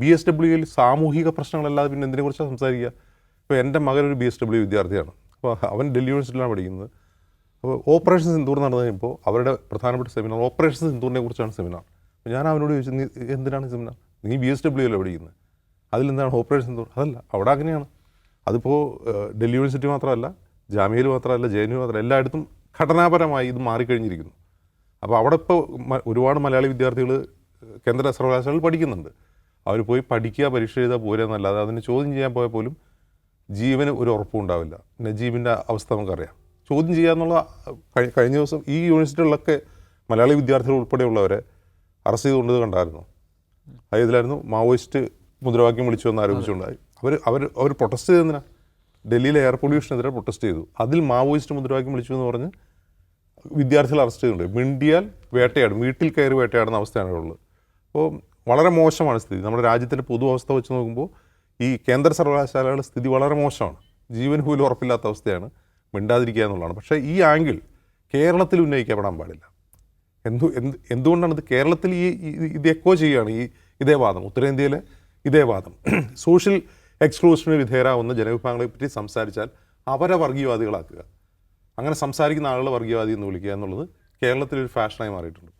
B S ഡബ്ല്യുയിൽ സാമൂഹിക പ്രശ്നങ്ങളല്ലാതെ പിന്നെ എന്തിനെക്കുറിച്ചാണ് സംസാരിക്കുക? ഇപ്പോൾ എന്റെ മകൻ ഒരു ബി എസ് ഡബ്ല്യു വിദ്യാർത്ഥിയാണ്. അപ്പോൾ അവൻ ഡൽഹി യൂണിവേഴ്സിറ്റിയിലാണ് പഠിക്കുന്നത്. അപ്പോൾ ഓപ്പറേഷൻസ് സിന്ദൂർ നടന്നു കഴിഞ്ഞപ്പോൾ അവരുടെ പ്രധാനപ്പെട്ട സെമിനാർ. ഓപ്പറേഷൻ സിന്ദൂറിനെ കുറിച്ചാണ് സെമിനാർ. അപ്പോൾ ഞാൻ അവനോട് ചോദിച്ചു നീ എന്തിനാണ് സെമിനാർ? നീ ബി എസ് ഡബ്ല്യു അല്ലേ പഠിക്കുന്നത്? അതിലെന്താണ് ഓപ്പറേഷൻ സിന്ദൂർ അതല്ല അവിടെ അങ്ങനെയാണ്. അതിപ്പോൾ ഡൽഹി യൂണിവേഴ്സിറ്റി മാത്രമല്ല ജാമ്യയിൽ മാത്രമല്ല ജെ എൻ യു മാത്രമല്ല എല്ലായിടത്തും ഘടനാപരമായി ഇത് മാറിക്കഴിഞ്ഞിരിക്കുന്നു. അപ്പോൾ അവിടെ ഇപ്പോൾ ഒരുപാട് മലയാളി വിദ്യാർത്ഥികൾ കേന്ദ്ര സർവകലാശാലയിൽ പഠിക്കുന്നുണ്ട്. അവർ പോയി പഠിക്കുക പരീക്ഷ എഴുതാൻ പോരുക അതിനെ ചോദ്യം ചെയ്യാൻ പോയാൽ പോലും ജീവന് ഒരു ഉറപ്പും ഉണ്ടാവില്ല. നജീബിന്റെ അവസ്ഥ നമുക്കറിയാം. ചോദ്യം ചെയ്യാന്നുള്ള കഴിഞ്ഞ ദിവസം ഈ യൂണിവേഴ്സിറ്റികളിലൊക്കെ മലയാളി വിദ്യാർത്ഥികൾ ഉൾപ്പെടെയുള്ളവരെ അറസ്റ്റ് ചെയ്തുകൊണ്ടത് കണ്ടായിരുന്നു. അത് ഇതിലായിരുന്നു മാവോയിസ്റ്റ് മുദ്രാവാക്യം വിളിച്ചു എന്ന് ആരോപിച്ചുകൊണ്ടായി. അവർ അവർ അവർ പ്രൊട്ടസ്റ്റ് ചെയ്തെന്തിനാ? ഡൽഹിയിലെ എയർ പൊല്യൂഷനെതിരെ പ്രൊട്ടസ്റ്റ് ചെയ്തു. അതിൽ മാവോയിസ്റ്റ് മുദ്രാവാക്യം വിളിച്ചു എന്ന് പറഞ്ഞ് വിദ്യാർത്ഥികൾ അറസ്റ്റ് ചെയ്തിട്ടുണ്ട്. മിണ്ടിയാൽ വേട്ടയാടും വീട്ടിൽ കയറി വേട്ടയാടുന്ന അവസ്ഥയാണ് ഉള്ളത്. അപ്പോൾ വളരെ മോശമാണ് സ്ഥിതി. നമ്മുടെ രാജ്യത്തിന്റെ പൊതു അവസ്ഥ വെച്ച് നോക്കുമ്പോൾ ഈ കേന്ദ്ര സർവകലാശാലകളുടെ സ്ഥിതി വളരെ മോശമാണ്. ജീവൻ പോലും ഉറപ്പില്ലാത്ത അവസ്ഥയാണ്. മിണ്ടാതിരിക്കുക എന്നുള്ളതാണ്. പക്ഷേ ഈ ആംഗിൾ കേരളത്തിൽ ഉന്നയിക്കപ്പെടാൻ പാടില്ല. എന്തു എന്ത് എന്തുകൊണ്ടാണ് ഇത് കേരളത്തിൽ ഈ ഇത് എക്കോ ചെയ്യുകയാണ് ഈ ഇതേ വാദം? ഉത്തരേന്ത്യയിലെ ഇതേ വാദം. സോഷ്യൽ എക്സ്ക്ലൂഷന് വിധേയരാകുന്ന ജനവിഭാഗങ്ങളെ പറ്റി സംസാരിച്ചാൽ അവരെ വർഗീയവാദികളാക്കുക. അങ്ങനെ സംസാരിക്കുന്ന ആളുകളെ വർഗീയവാദി എന്ന് വിളിക്കുക എന്നുള്ളത് കേരളത്തിലൊരു ഫാഷനായി മാറിയിട്ടുണ്ട്.